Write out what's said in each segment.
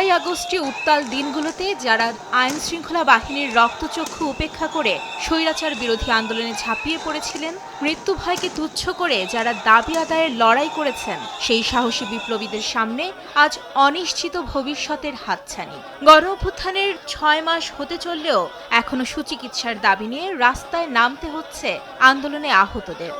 আগস্টে উত্তাল দিনগুলোতে যারা আইন শৃঙ্খলা বাহিনীর রক্তচক্ষু উপেক্ষা করে স্বৈরাচার বিরোধী আন্দোলনে ঝাঁপিয়ে পড়েছিলেন, মৃত্যু ভয়কে তুচ্ছ করে যারা দাবি আদায়ের লড়াই করেছেন, সেই সাহসী বিপ্লবীদের সামনে আজ অনিশ্চিত ভবিষ্যতের হাতছানি। গণ অভ্যুত্থানের ছয় মাস হতে চললেও এখনও সুচিকিৎসার দাবি নিয়ে রাস্তায় নামতে হচ্ছে আন্দোলনে আহতদের।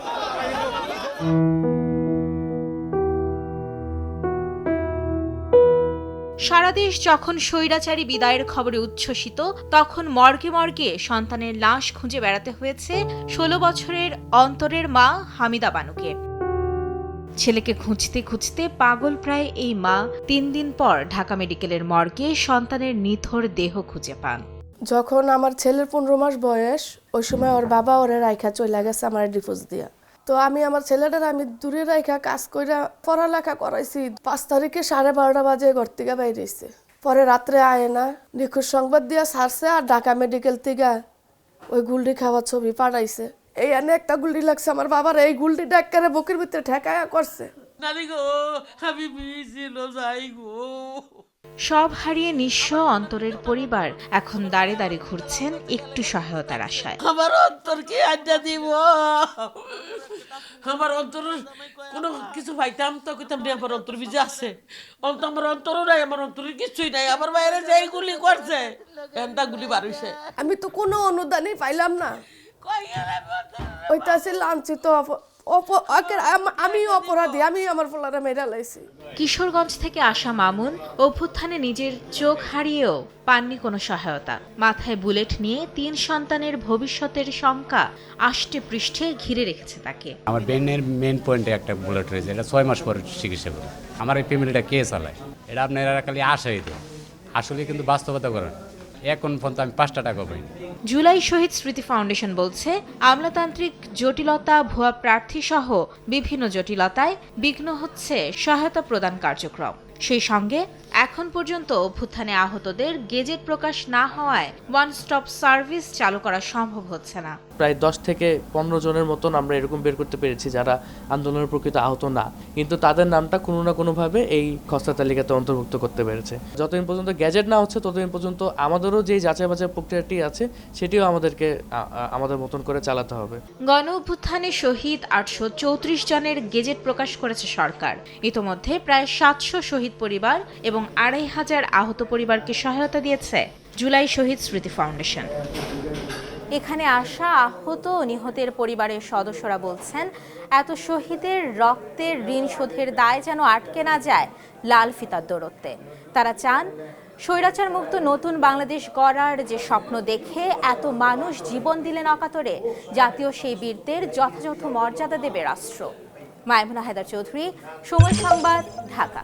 সারা দেশ যখন স্বৈরাচারী বিদায়ের খবরে উচ্ছ্বসিত, তখন মর্গে মর্গে সন্তানের লাশ খুঁজে বেড়াতে হয়েছে ষোলো বছরের অন্তরের মা হামিদা বানুকে। ছেলেকে খুঁজতে খুঁজতে পাগল প্রায় এই মা তিন দিন পর ঢাকা মেডিকেলের মর্গে সন্তানের নিথর দেহ খুঁজে পান। যখন আমার ছেলের পনেরো মাস বয়স, ওই সময় ওর বাবা ওরে রাইখা চলে গেছে আমার ডিভোর্স দিয়া। তো আমি আমার ছেলেটার আমি দূরে রাইখা কাজ কইরা পড়ালেখা করাইছি। পাঁচ তারিখে সাড়ে বারোটা বাজে ঘর থেকে বাইরেছে পরে রাত্রে আয় না, নিখোঁজ সংবাদ দিয়া সারছে আর ঢাকা মেডিকেল থেকে ওই গুলডি খাওয়ার ছবি পাঠাইছে। এই এনে একটা গুলডি লাগছে আমার বাবার, এই গুলডিটা একেবারে বুকের ভিতরে ঠেকায়া করছে। নানি গো, আমি বিছিল যাই গো। সব হারিয়ে নিঃস্ব অন্তরের পরিবার এখন দাঁড়ে দাঁড়িয়ে ঘুরছেন একটু সহায়তার আশায়। আমার অন্তর কি আড্ডা দিব। আমার অন্তর কোনো কিছু পাইতাম তো কইতাম রে আমার অন্তর ভিজে আছে। অন্ত আমার অন্তরও নাই আমার অন্তরের কিছুই নাই। আমার বাইরে যাই গুলি করছে এনটা গুলি বাড়িছে আমি তো কোনো অনুদানই পাইলাম না। কই গেলে বন্ধু? ওইটা আছে লাঞ্ছিত আম- আমি অপরাধী আমি আমার পোলারে মেরা লাইছি। কিশোরগঞ্জ থেকে আসা মামুন অভ্যুত্থানে নিজের চোখ হারিয়েও পাননি কোনো সহায়তা। মাথায় বুলেট নিয়ে তিন সন্তানের ভবিষ্যতের শঙ্কা আষ্টে পৃষ্ঠে ঘিরে রেখেছে তাকে। আমার ব্রেনের মেন পয়েন্টে একটা বুলেট রয়েছে এটা ছয় মাস পর চিকিৎসা করে আমার এই ফ্যামিলিটা কে চালায়? এটা আপনারা খালি আশাই দেয় আসলে কিন্তু বাস্তবতা করেন। এখন পর্যন্ত আমি পাঁচটা টাকা পাইনি। জুলাই শহীদ স্মৃতি ফাউন্ডেশন বলছে, আমলাতান্ত্রিক জটিলতা, ভুয়া প্রার্থী সহ বিভিন্ন জটিলতায় বিঘ্ন হচ্ছে সহায়তা প্রদান কার্যক্রম। সেই সঙ্গে এখন পর্যন্ত অভ্যুত্থানে আহতদের গেজেট প্রকাশ না হওয়ায় ওয়ান স্টপ সার্ভিস চালু করা সম্ভব হচ্ছে না। প্রায় দশ থেকে পনেরো জনের মতন আমরা এরকম বের করতে পেরেছি যারা আন্দোলনের প্রকৃত আহত না। কিন্তু তাদের নামটা কোনো না কোনোভাবে এই খসড়া তালিকাতে অন্তর্ভুক্ত করতে পেরেছে। যতদিন পর্যন্ত গ্যাজেট না হচ্ছে, ততদিন পর্যন্ত আমাদেরও যেই যাচাই বাছাই প্রক্রিয়াটি আছে সেটিও আমাদেরকে আমাদের মতন করে চালাতে হবে। গণ অভ্যুত্থানে শহীদ আটশো চৌত্রিশ জনের গেজেট প্রকাশ করেছে সরকার। ইতোমধ্যে প্রায় সাতশো শহীদ পরিবার এবং আড়াই হাজার আহত পরিবারকে সহায়তা দিয়েছে জুলাই শহীদ স্মৃতি ফাউন্ডেশন। এখানে আসা আহত নিহতের পরিবারের সদস্যরা বলছেন এত শহীদের রক্তের ঋণ শোধের দায় যেন আটকে না যায় লাল ফিতার দৌড়তে তারা চান স্বৈরাচার মুক্ত নতুন বাংলাদেশ গড়ার যে স্বপ্ন দেখে এত মানুষ জীবন দিলেন অকাতরে, জাতীয় সেই বীরদের যথাযথ মর্যাদা দেবে রাষ্ট্র। মায়মুনা হায়দার চৌধুরী, সময় সংবাদ, ঢাকা।